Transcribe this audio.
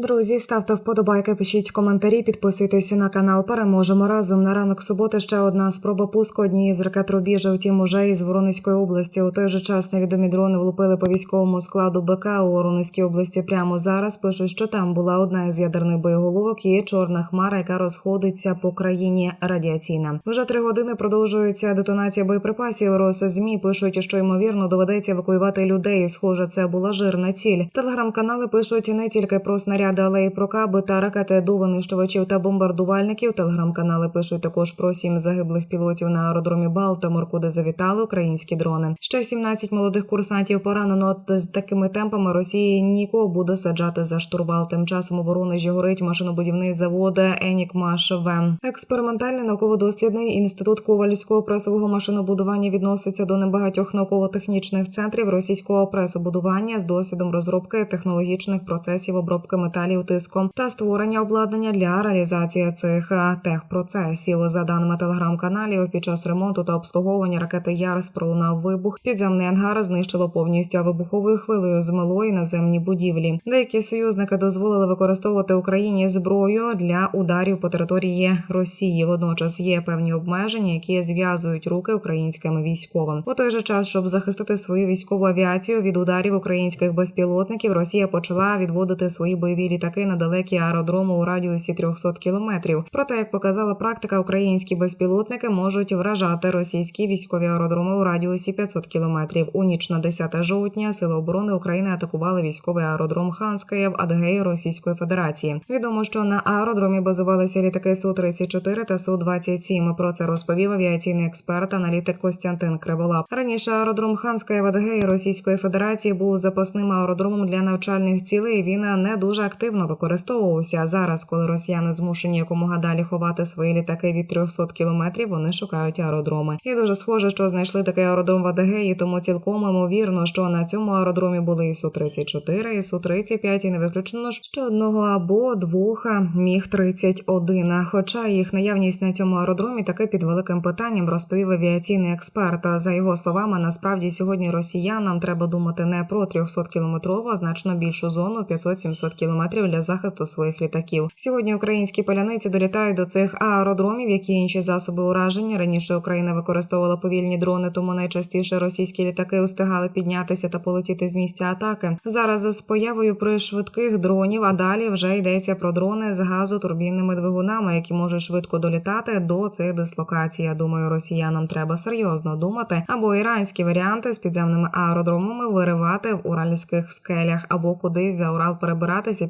Друзі, ставте вподобайки, пишіть коментарі, підписуйтесь на канал. Переможемо разом. На ранок суботи ще одна спроба пуску однієї з ракет рубіжа. Втім, уже із Воронезької області. У той же час невідомі дрони влупили по військовому складу БК у Воронезькій області. Прямо зараз пишуть, що там була одна із ядерних боєголовок. Є чорна хмара, яка розходиться по країні радіаційна. Вже три години продовжується детонація боєприпасів. Росзмі пишуть, що ймовірно доведеться евакуювати людей. Схоже, це була жирна ціль. Телеграм-канали пишуть не тільки про снаряди, але й про каби та ракети до винищувачів та бомбардувальників. Телеграм-канали пишуть також про сім загиблих пілотів на аеродромі Балтимор, куди завітали українські дрони. Ще 17 молодих курсантів поранено. З такими темпами Росії нікого буде саджати за штурвал. Тим часом у Воронежі горить машинобудівний завод Енік Машеве. Експериментальний науково-дослідний інститут ковальського пресового машинобудування відноситься до небагатьох науково-технічних центрів російського пресобудування з досвідом розробки технологічних процесів обробки металів тиском та створення обладнання для реалізації цих е, техпроцесів. За даними телеграм-каналів, під час ремонту та обслуговування ракети Ярс пролунав вибух. Підземний ангар знищило повністю, вибуховою хвилею змило і наземні будівлі. Деякі союзники дозволили використовувати Україні зброю для ударів по території Росії. Водночас є певні обмеження, які зв'язують руки українським військовим. У той же час, щоб захистити свою військову авіацію від ударів українських безпілотників, Росія почала відводити свої бойові літаки на далекі аеродроми у радіусі 300 кілометрів. Проте, як показала практика, українські безпілотники можуть вражати російські військові аеродроми у радіусі 500 кілометрів. У ніч на 10 жовтня сили оборони України атакували військовий аеродром Ханськає в Адгеї Російської Федерації. Відомо, що на аеродромі базувалися літаки су 34 та су 27 Про це розповів авіаційний експерт, аналітик Костянтин Криволап. Раніше аеродром Ханськає в Адгеї Російської Федерації був запасним аеродромом для навчальних цілей. Він не дуже активно використовувався. Зараз, коли росіяни змушені якомога далі ховати свої літаки від 300 кілометрів, вони шукають аеродроми. І дуже схоже, що знайшли такий аеродром в Адегеї, тому цілком ймовірно, що на цьому аеродромі були і су 34 і су 35 і не виключено що одного або двох міг 31 Хоча їх наявність на цьому аеродромі таки під великим питанням розповів авіаційний експерт. За його словами, насправді сьогодні росіянам треба думати не про 300 кілометрову, а значно більшу зону 500-700 кілометрів для захисту своїх літаків. Сьогодні українські паляниці долітають до цих аеродромів, які інші засоби ураження. Раніше Україна використовувала повільні дрони, тому найчастіше російські літаки устигали піднятися та полетіти з місця атаки. Зараз з появою при швидких дронів, а далі вже йдеться про дрони з газотурбінними двигунами, які можуть швидко долітати до цих дислокацій. Я думаю, росіянам треба серйозно думати, або іранські варіанти з підземними аеродромами виривати в уральських скелях, або кудись за Урал перебиратися.